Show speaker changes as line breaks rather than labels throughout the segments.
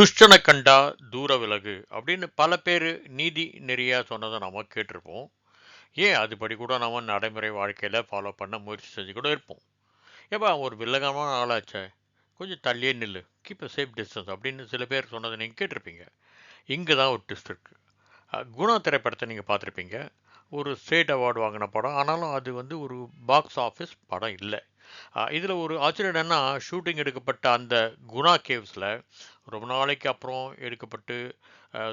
துஷ்டனை கண்டா தூர விலகு அப்படின்னு பல பேர் நீதி நெறியாக சொன்னதை நம்ம கேட்டிருப்போம். ஏன்? அதுபடி கூட நம்ம நடைமுறை வாழ்க்கையில் ஃபாலோ பண்ண முயற்சி செஞ்சு கூட இருப்போம். ஏப்பா அவன் ஒரு வில்லகமான ஆளாச்சே. கொஞ்சம் தள்ளியே நில்லு. கீப் அ சேஃப் டிஸ்டன்ஸ் அப்படின்னு சில பேர் சொன்னதை நீங்கள் கேட்டிருப்பீங்க. இங்கே தான் ஒரு ட்விஸ்ட் இருக்குது குணா திரைப்படத்தை நீங்கள் பார்த்துருப்பீங்க. ஒரு ஸ்டேட் அவார்டு வாங்கின படம். ஆனாலும் அது வந்து ஒரு பாக்ஸ் ஆஃபீஸ் படம் இல்லை. இதில் ஒரு ஆச்சரியம் என்னென்னா ஷூட்டிங் எடுக்கப்பட்ட அந்த குணா கேவ்ஸில் ரொம்ப நாளைக்கு அப்புறம் எடுக்கப்பட்டு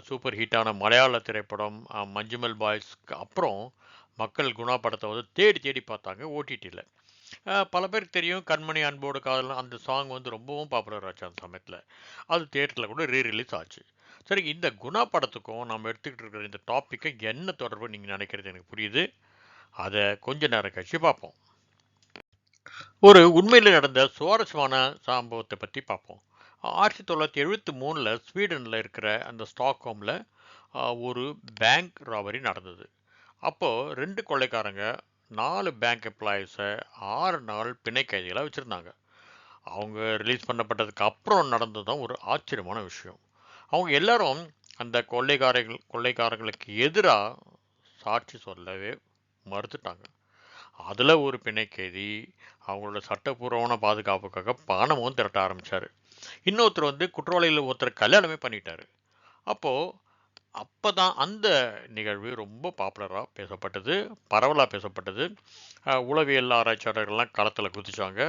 சூப்பர் ஹிட்டான மலையாள திரைப்படம் மஞ்சுமல் பாய்ஸ்க்கு அப்புறம் மக்கள் குணா படத்தை வந்து தேடி தேடி பார்த்தாங்க ஓடிடியில் பல பேருக்கு தெரியும் கண்மணி அன்போடு காதல் அந்த சாங் வந்து ரொம்பவும் பாப்புலர் ஆச்சு அந்த சமயத்தில். அது தேட்டரில் கூட ரீ ரிலீஸ் ஆச்சு. சரி இந்த குணா படத்துக்கும் நம்ம எடுத்துக்கிட்டு இருக்கிற இந்த டாப்பிக்கை என்ன தொடர்பு நீங்கள் நினைக்கிறது எனக்கு புரியுது? அதை கொஞ்ச நேரம் கழிச்சு பார்ப்போம். ஒரு உண்மையில் நடந்த சுவாரஸ்யமான சம்பவத்தை பற்றி பார்ப்போம். ஆயிரத்தி தொள்ளாயிரத்தி எழுபத்தி மூணில் ஸ்வீடனில் இருக்கிற அந்த ஸ்டாக்ஹோமில் ஒரு பேங்க் ராபரி நடந்தது. அப்போது ரெண்டு கொள்ளைக்காரங்க நாலு பேங்க் எம்ப்ளாயீஸை ஆறு நாள் பிணை கைதிகளாக வச்சுருந்தாங்க. அவங்க ரிலீஸ் பண்ணப்பட்டதுக்கு அப்புறம் நடந்தது தான் ஒரு ஆச்சரியமான விஷயம். அவங்க எல்லாரும் அந்த கொள்ளைக்காரர்கள் கொள்ளைக்காரங்களுக்கு எதிராக சாட்சி சொல்லவே மறுத்துட்டாங்க. அதில் ஒரு பிணை கைதி அவங்களோட சட்டப்பூர்வமான பாதுகாப்புக்காக பணமும் திரட்ட ஆரம்பித்தார் இன்னொருத்தர் வந்து குற்றவாளியில் ஒருத்தர் கல்யாணமே பண்ணிட்டாரு. அப்போது அப்போ தான் அந்த நிகழ்வு ரொம்ப பாப்புலராக பேசப்பட்டது பரவலாக பேசப்பட்டது. உளவியல் ஆராய்ச்சியாளர்கள்லாம் களத்தில் குதிச்சாங்க.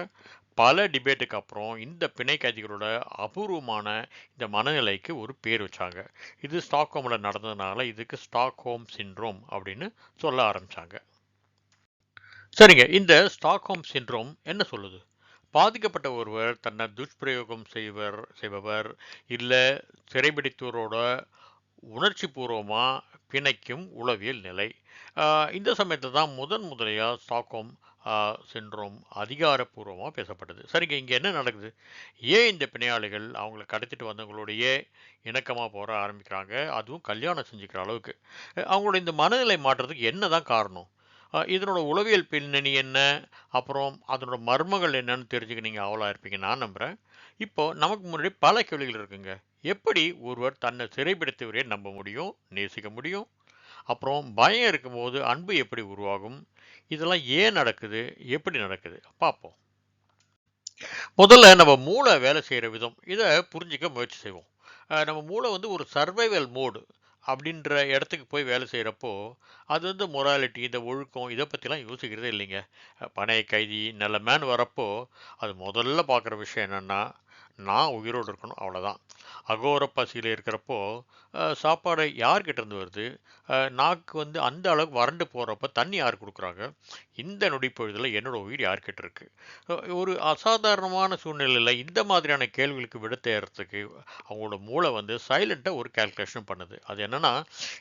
பல டிபேட்டுக்கு அப்புறம் இந்த பிணை கைதிகளோட அபூர்வமான இந்த மனநிலைக்கு ஒரு பேர் வச்சாங்க. இது ஸ்டாக்ஹோமில் நடந்ததுனால இதுக்கு ஸ்டாக்ஹோம் சின்ரோம் அப்படின்னு சொல்ல ஆரம்பிச்சாங்க. சரிங்க இந்த ஸ்டாக்ஹோம் சின்ரோம் என்ன சொல்லுது? பாதிக்கப்பட்ட ஒருவர் தன்னை துஷ்பிரயோகம் செய்வர் செய்பவர் இல்லை சிறைபிடித்தோரோட உணர்ச்சி பூர்வமாக பிணைக்கும் உளவியல் நிலை. இந்த சமயத்தில் தான் முதன் முதலையாக ஸ்டாக்ஹோம் சின்ரோம் அதிகாரப்பூர்வமாக பேசப்பட்டது. சரிங்க இங்கே என்ன நடக்குது? ஏன் இந்த பிணையாளிகள் அவங்கள கடத்திட்டு வந்தவங்களுடைய இணக்கமாக போகிற ஆரம்பிக்கிறாங்க? அதுவும் கல்யாணம் செஞ்சுக்கிற அளவுக்கு. அவங்களோட இந்த மனநிலை மாற்றத்துக்கு என்ன தான் காரணம்? இதனோட உளவியல் பின்னணி என்ன? அப்புறம் அதனோட மர்மங்கள் என்னன்னு தெரிஞ்சுக்க நீங்கள் அவலாக இருப்பீங்க நான் நம்புகிறேன் இப்போ நமக்கு முன்னாடி பல கேள்விகள் இருக்குங்க. எப்படி ஒருவர் தன்னை சிறைப்பிடித்தவரே நம்ப முடியும் நேசிக்க முடியும்? அப்புறம் பயம் இருக்கும்போது அன்பு எப்படி உருவாகும்? இதெல்லாம் ஏன் நடக்குது? எப்படி நடக்குது? பார்ப்போம். முதல்ல நம்ம மூளை வேலை செய்கிற விதம். இதை புரிஞ்சிக்க முயற்சி செய்வோம். நம்ம மூளை வந்து ஒரு சர்வைவல் மோடு அப்படின்ற இடத்துக்கு போய் வேலை செய்கிறப்போ அது வந்து மொராலிட்டி இந்த ஒழுக்கம் இதை பற்றிலாம் யோசிக்கிறதே இல்லைங்க. பணைய கைதி மேன் வரப்போ அது முதல்ல பார்க்குற விஷயம் என்னென்னா நான் உயிரோடு இருக்கணும் அவ்வளோதான் அகோர பசியில் இருக்கிறப்போ சாப்பாடு யார்கிட்ட இருந்து வருது? நாக்கு வந்து அந்த அளவுக்கு வறண்டு போகிறப்ப தண்ணி யார் கொடுக்குறாங்க? இந்த நொடிப்பொழுதில் என்னோட உயிர் யார்கிட்ட இருக்கு? ஒரு அசாதாரணமான சூழ்நிலையில் இந்த மாதிரியான கேள்விகளுக்கு விட தேர்றதுக்கு அவங்களோட மூளை வந்து சைலண்ட்டாக ஒரு கால்குலேஷன் பண்ணுது. அது என்னென்னா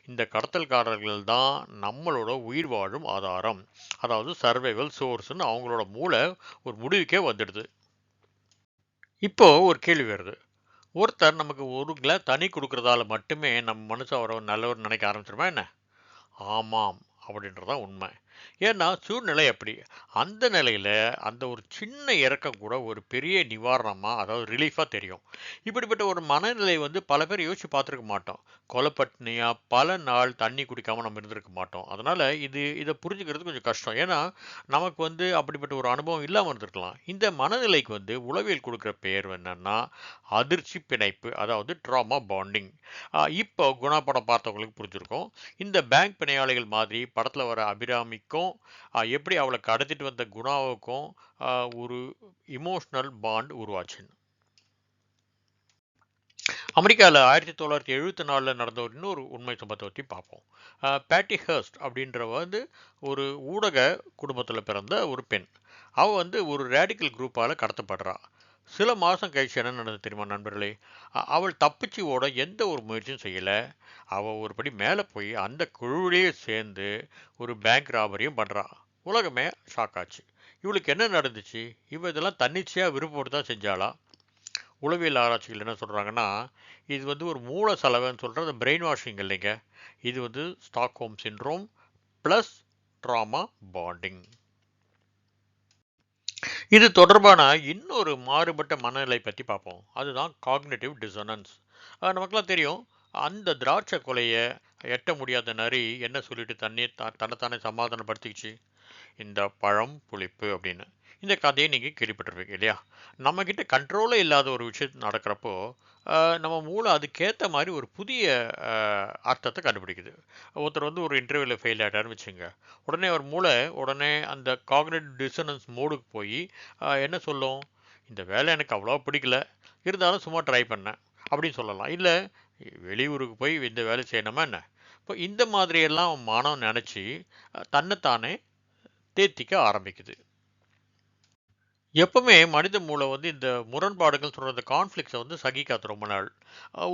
இந்த கடத்தல்காரர்கள் தான் நம்மளோட உயிர் வாழும் ஆதாரம். அதாவது சர்வைவல் சோர்ஸ்னு அவங்களோட மூளை ஒரு முடிவுக்கே வந்துடுது. இப்போது ஒரு கேள்வி வருது. ஒருத்தர் நமக்கு ஒரு கிளாஸ் தனி கொடுக்குறதால மட்டுமே நம்ம மனுஷன் அவரை நல்லவர் நினைக்க ஆரம்பிச்சிருமா என்ன? ஆமாம் அப்படின்றதான் உண்மை. ஏன்னா சூழ்நிலை அப்படி. அந்த நிலையில் அந்த ஒரு சின்ன இறக்கம் கூட ஒரு பெரிய நிவாரணமாக அதாவது ரிலீஃபாக தெரியும். இப்படிப்பட்ட ஒரு மனநிலை வந்து பல பேர் யோசித்து பார்த்துருக்க மாட்டோம். கொலைப்பட்டினியாக பல நாள் தண்ணி குடிக்காமல் நம்ம இருந்திருக்க மாட்டோம். அதனால் இது இதை புரிஞ்சுக்கிறது கொஞ்சம் கஷ்டம். ஏன்னா நமக்கு வந்து அப்படிப்பட்ட ஒரு அனுபவம் இல்லாமல் இருந்திருக்கலாம். இந்த மனநிலைக்கு வந்து உளவியல் கொடுக்குற பெயர் என்னன்னா அதிர்ச்சி பிணைப்பு அதாவது ட்ராமா பாண்டிங் இப்போ குணா படம் பார்த்தவங்களுக்கு புரிஞ்சிருக்கும். இந்த பேங்க் பிணையாளிகள் மாதிரி படத்தில் வர அபிராமி ஆஹ் எப்படி அவளை கடத்திட்டு வந்த குணாவுக்கும் ஒரு இமோஷனல் பாண்ட் உருவாச்சுன்னு அமெரிக்காவில் ஆயிரத்தி தொள்ளாயிரத்தி எழுபத்தி நாலில் நடந்த ஒரு இன்னொரு உண்மை சம்பவத்தை பற்றி பார்ப்போம். பேட்டி ஹர்ஸ்ட் அப்படின்றவ வந்து ஒரு ஊடக குடும்பத்தில் பிறந்த ஒரு பெண். அவள் வந்து ஒரு ரேடிக்கல் குரூப்பால் கடத்தப்படுறா. சில மாதம் கழிச்சு என்ன நடந்தது தெரியுமா நண்பர்களே? அவள் தப்பிச்சு ஓட எந்த ஒரு முயற்சியும் செய்யலை. அவள் ஒரு படி மேலே போய் அந்த குழுவிலேயே சேர்ந்து ஒரு பேங்க் ராபரியும் பண்ணுறான் உலகமே ஷாக் ஆச்சு. இவளுக்கு என்ன நடந்துச்சு? இவ இதெல்லாம் தன்னிச்சையாக விருப்பப்பட்டு தான் செஞ்சாளா? உளவியல் ஆராய்ச்சிகள் என்ன சொல்கிறாங்கன்னா இது வந்து ஒரு மூல செலவுன்னு சொல்கிறது பிரெயின் வாஷிங் இல்லைங்க. இது வந்து Stockholm syndrome plus trauma bonding இது தொடர்பான இன்னொரு மாறுபட்ட மனநிலை பற்றி பார்ப்போம். அதுதான் காக்னேட்டிவ் டிசனன்ஸ் நமக்குலாம் தெரியும் அந்த திராட்சை கொலையை எட்ட முடியாத நரி என்ன சொல்லிட்டு தண்ணி த தன்னைத்தானே சமாதானப்படுத்திக்கிச்சு? இந்த பழம் புளிப்பு அப்படின்னு. இந்த கதையை நீங்கள் கேள்விப்பட்டிருப்பீங்க இல்லையா? நம்மக்கிட்ட கண்ட்ரோலே இல்லாத ஒரு விஷயம் நடக்கிறப்போ நம்ம மூளை அதுக்கேற்ற மாதிரி ஒரு புதிய அர்த்தத்தை கண்டுபிடிக்குது. ஒருத்தர் வந்து ஒரு இன்டர்வியூவில் ஃபெயில் ஆகிட்டாருன்னு வச்சுங்க உடனே அவர் மூளை உடனே அந்த காக்னேட் டிசனன்ஸ் மோடுக்கு போய் என்ன சொல்லும்? இந்த வேலை எனக்கு அவ்வளோ பிடிக்கல. இருந்தாலும் சும்மா ட்ரை பண்ணேன். அப்படின்னு சொல்லலாம். இல்லை வெளியூருக்கு போய் இந்த வேலை செய்யணுமா என்ன? இப்போ இந்த மாதிரியெல்லாம் மனம் நினச்சி தன்னைத்தானே தேத்திக்க ஆரம்பிக்குது. எப்பவுமே மனித மூளை வந்து இந்த முரண்பாடுகள் சொல்கிற இந்த கான்ஃப்ளிக்ஸை வந்து சகிக்காது ரொம்ப நாள்.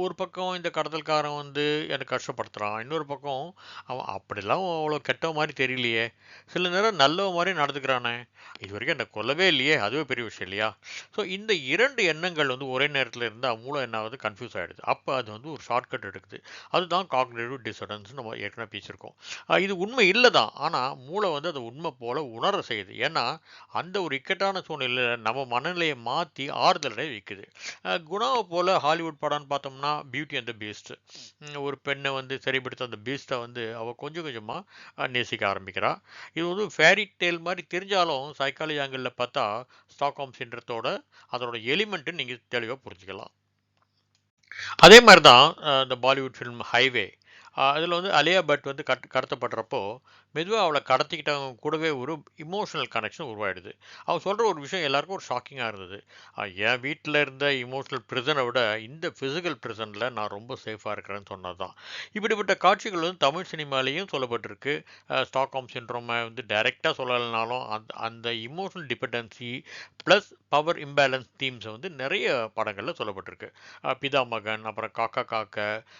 ஒரு பக்கம் இந்த கடத்தல்காரன் வந்து எனக்கு கஷ்டப்படுத்துகிறான் இன்னொரு பக்கம் அவன் அப்படிலாம் அவ்வளோ கெட்ட மாதிரி தெரியலையே. சில நேரம் நல்ல மாதிரி நடந்துக்கிறானே. இது வரைக்கும் என்னை கொல்லவே இல்லையே அதுவே பெரிய விஷயம் இல்லையா? ஸோ இந்த இரண்டு எண்ணங்கள் வந்து ஒரே நேரத்தில் இருந்தால் மூளை என்ன ஆகுது? கன்ஃபியூஸ் ஆகிடுது அப்போ அது வந்து ஒரு ஷார்ட்கட் எடுக்குது. அதுதான் காக்னேட்டிவ் டிசடன்ஸ்னு நம்ம ஏற்கனவே பேசியிருக்கோம். இது உண்மை இல்லை தான் ஆனால் மூளை வந்து அதை உண்மை போல உணர செய்யுது. ஏன்னா அந்த ஒரு இக்கட்டான சூழ்நிலை நம்ம மனநிலையை மாற்றி ஆறுதலை வைக்குது. குணாவை போல் ஹாலிவுட் படம்னு பார்த்தோம்னா பியூட்டி அந்த பீஸ்ட் ஒரு பெண்ணை வந்து சரிப்படுத்த அந்த பீஸ்ட்டை வந்து அவள் கொஞ்சம் கொஞ்சமாக நேசிக்க ஆரம்பிக்கிறா. இது வந்து ஃபேரி டேல் மாதிரி தெரிஞ்சாலும் சைக்காலஜி ஆங்கிளில் பார்த்தா ஸ்டாக்ஹோம் சின்றத்தோட அதோட எலிமெண்ட்டு நீங்கள் தெளிவாக புரிஞ்சுக்கலாம். அதே மாதிரி தான் இந்த பாலிவுட் ஃபிலிம் ஹைவே அதில் வந்து அலியா பட் வந்து கட் கடத்தப்படுறப்போ மெதுவாக அவளை கடத்திக்கிட்டவங்க கூடவே ஒரு இமோஷனல் கனெக்ஷன் உருவாயிடுது. அவள் சொல்கிற ஒரு விஷயம் எல்லாருக்கும் ஒரு ஷாக்கிங்காக இருந்தது. என் வீட்டில் இருந்த இமோஷனல் ப்ரிசனை விட இந்த ஃபிசிக்கல் ப்ரிசனில் நான் ரொம்ப சேஃபாக இருக்கிறேன்னு சொன்னது தான் இப்படிப்பட்ட காட்சிகள் வந்து தமிழ் சினிமாலேயும் சொல்லப்பட்டிருக்கு. ஸ்டாக்ஹாம் சின்ட்ரோமை வந்து டைரெக்டாக சொல்லலைனாலும் அந்த அந்த emotional dependency plus power imbalance தீம்ஸை வந்து நிறைய படங்களில் சொல்லப்பட்டிருக்கு. பிதா மகன் அப்புறம் காக்கா காக்க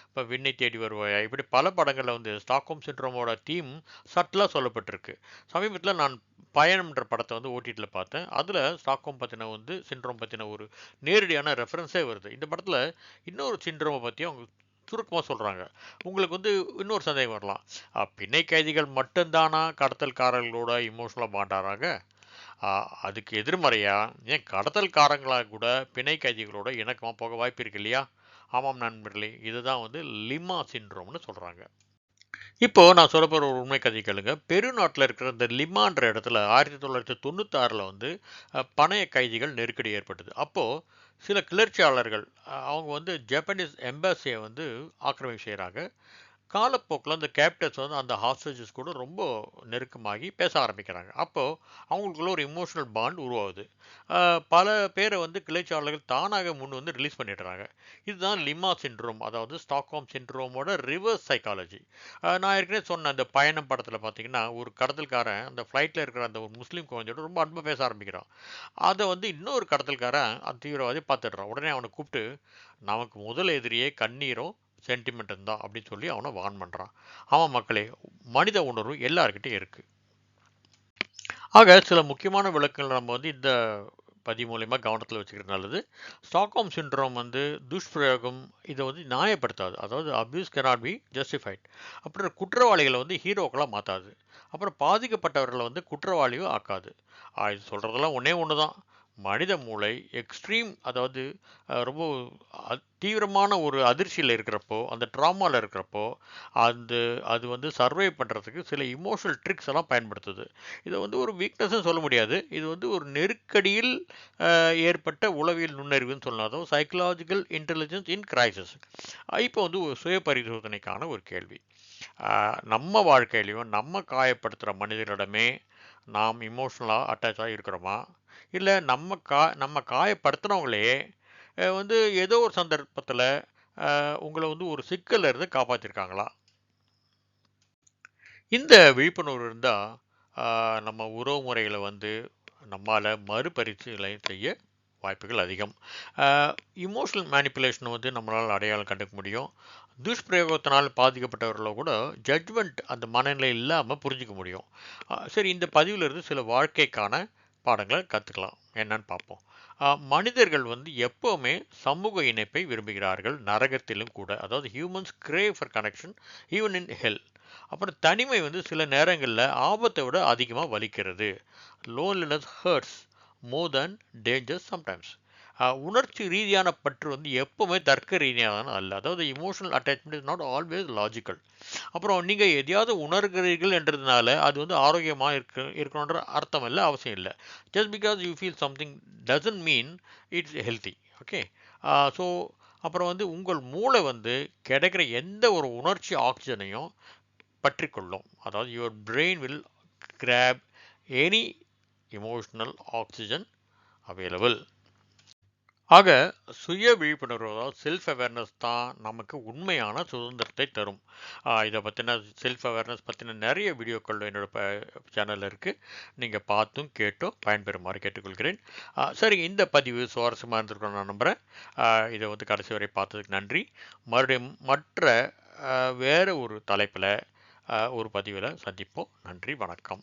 இப்போ விண்ணை தேடி வருவாயா இப்படி பல படங்களில் வந்து ஸ்டாக்ஹோம் சிண்ட்ரோமோட தீம் சட்டிலாக சொல்லப்பட்டிருக்கு. சமீபத்தில் நான் பயணம்ன்ற படத்தை வந்து ஓடிடியில் பார்த்தேன். அதில் ஸ்டாக்ஹோம் பற்றின வந்து சிண்ட்ரோம் பற்றின ஒரு நேரடியான ரெஃபரன்ஸே வருது. இந்த படத்தில் இன்னொரு சின்ட்ரோமை பற்றி அவங்க சுருக்கமாக சொல்கிறாங்க உங்களுக்கு வந்து இன்னொரு சந்தேகம் வரலாம். பிணை கைதிகள் மட்டும்தானா? கடத்தல்காரர்களோட இமோஷனலாக மாட்டாராங்க? அதுக்கு எதிர்மறையா? ஏன் கடத்தல்காரங்களாக கூட பிணை கைதிகளோட இணக்கமாக போக வாய்ப்பு இருக்கு இல்லையா? ஆமாம் நண்பர்களே இதுதான் வந்து லிமா சின்ரோம்னு சொல்கிறாங்க இப்போ நான் சொல்ல போகிற ஒரு உண்மை கதை கேளுங்க. பெருநாட்டில் இருக்கிற இந்த லிமான்ற இடத்துல ஆயிரத்தி தொள்ளாயிரத்தி தொண்ணூத்தாறில் வந்து பணைய கைதிகள் நெருக்கடி ஏற்பட்டது. அப்போது சில கிளர்ச்சியாளர்கள் அவங்க வந்து ஜப்பானீஸ் எம்பாசியை வந்து ஆக்கிரமிப்பு செய்கிறாங்க காலப்போக்கில் அந்த கேப்டன்ஸ் வந்து அந்த ஹாஸ்டேஜஸ் கூட ரொம்ப நெருக்கமாகி பேச ஆரம்பிக்கிறாங்க. அப்போது அவங்களுக்குள்ள ஒரு இமோஷனல் பாண்ட் உருவாகுது. பல பேரை வந்து கிளைச்சாளர்கள் தானாக முன் வந்து ரிலீஸ் பண்ணிடுறாங்க. இதுதான் லிமா சின்ட்ரோம் அதாவது ஸ்டாக்ஹோம் சின்ட்ரோமோட ரிவர்ஸ் சைக்காலஜி நான் ஏற்கனவே சொன்ன அந்த பயணம் படத்தில் பார்த்தீங்கன்னா ஒரு கடத்தல்காரன் அந்த ஃப்ளைட்டில் இருக்கிற அந்த ஒரு முஸ்லீம் குழந்தையோட ரொம்ப அன்பு பேச ஆரம்பிக்கிறான். அதை வந்து இன்னொரு கடத்தல்காரன் அந்த தீவிரவாதி பார்த்துடுறான். உடனே அவனை கூப்பிட்டு நமக்கு முதல் எதிரியே கண்ணீரும் சென்டிமெண்ட் தான் அப்படின்னு சொல்லி அவனை வான் பண்ணுறான் அவன் மக்களே மனித உணர்வு எல்லாருக்கிட்டையும் இருக்குது ஆக சில முக்கியமான விளக்கங்கள் நம்ம வந்து இந்த பதிவு மூலயமா கவனத்தில் வச்சுக்கிறது நல்லது. ஸ்டாக்ஹோம் சின்ட்ரோம் வந்து துஷ்பிரயோகம் இதை வந்து நியாயப்படுத்தாது. அதாவது அப்யூஸ் கெனாட் பி ஜஸ்டிஃபைட் அப்புறம் குற்றவாளிகளை வந்து ஹீரோக்களாக மாற்றாது அப்புறம் பாதிக்கப்பட்டவர்களை வந்து குற்றவாளியும் ஆக்காது. இது சொல்கிறதெல்லாம் ஒன்றே ஒன்று தான் மனித மூளை எக்ஸ்ட்ரீம் அதாவது ரொம்ப தீவிரமான ஒரு அதிர்ச்சியில் இருக்கிறப்போ அந்த ட்ராமாவில் இருக்கிறப்போ அந்த அது வந்து சர்வை பண்ணுறதுக்கு சில இமோஷனல் ட்ரிக்ஸ் எல்லாம் பயன்படுத்துது. இதை வந்து ஒரு வீக்னஸ்ன்னு சொல்ல முடியாது. இது வந்து ஒரு நெருக்கடியில் ஏற்பட்ட உளவியல் நுண்ணறிவுன்னு சொல்லலாம் அதாவது சைக்கலாஜிக்கல் இன்டெலிஜென்ஸ் இன் கிரைசிஸ் இப்போ வந்து ஒரு சுய பரிசோதனைக்கான ஒரு கேள்வி. நம்ம வாழ்க்கையிலையும் நம்ம காயப்படுத்துகிற மனிதர்களிடமே நாம் இமோஷ்னலாக அட்டாச்சாக இருக்கிறோமா? இல்லை நம்ம கா நம்ம காயப்படுத்துனவங்களே வந்து ஏதோ ஒரு சந்தர்ப்பத்தில் உங்களை வந்து ஒரு சிக்கலில் இருந்து காப்பாற்றிருக்காங்களா இந்த விழிப்புணர்வு இருந்தால் நம்ம உறவு முறைகளை வந்து நம்மால் மறுபரிசீலனை செய்ய வாய்ப்புகள் அதிகம். இமோஷனல் மேனிப்புலேஷன் வந்து நம்மளால் அடையாளம் கண்டுக்க முடியும். துஷ்பிரயோகத்தினால் பாதிக்கப்பட்டவர்களோ கூட ஜட்ஜ்மெண்ட் அந்த மனநிலை இல்லாமல் புரிஞ்சிக்க முடியும். சரி இந்த பதிவிலிருந்து சில வாழ்க்கைக்கான பாடங்களை கற்றுக்கலாம் என்னன்னு பார்ப்போம். மனிதர்கள் வந்து எப்போவுமே சமூக இணைப்பை விரும்புகிறார்கள். நரகத்திலும் கூட. அதாவது humans crave for connection even in hell அப்புறம் தனிமை வந்து சில நேரங்களில் ஆபத்தை விட அதிகமாக வலிக்கிறது. Loneliness hurts more than dangers sometimes உணர்ச்சி ரீதியான பற்று வந்து எப்பவுமே தர்க்க ரீதியான அல்ல. அதாவது emotional attachment is not always logical அப்புறம் நீங்கள் எதையாவது உணர்கிறீர்கள் என்றதுனால அது வந்து ஆரோக்கியமாக இருக்க இருக்கணுன்ற அர்த்தம் இல்லை அவசியம் இல்லை. Just because you feel something doesn't mean it's healthy okay so அப்புறம் வந்து உங்கள் மூளை வந்து கிடைக்கிற எந்த ஒரு உணர்ச்சி ஆக்சிஜனையும் பற்றிக்கொள்ளும். அதாவது your brain will grab any emotional oxygen available ஆக சுய விழிப்புணர்வு அதாவது செல்ஃப் அவேர்னஸ் தான் நமக்கு உண்மையான சுதந்திரத்தை தரும். இதை பற்றின செல்ஃப் அவேர்னஸ் பற்றின நிறைய வீடியோக்கள் என்னோட ப சேனலில் இருக்குது நீங்கள் பார்த்தும் கேட்டும் பயன்பெறுமாறு கேட்டுக்கொள்கிறேன். சரி இந்த பதிவு சுவாரஸ்யமாக இருந்திருக்கணும் நான் நம்புகிறேன் இதை வந்து கடைசி வரை பார்த்ததுக்கு நன்றி. மறுபடியும் மற்ற வேறு ஒரு தலைப்பில் ஒரு பதிவில் சந்திப்போம். நன்றி வணக்கம்.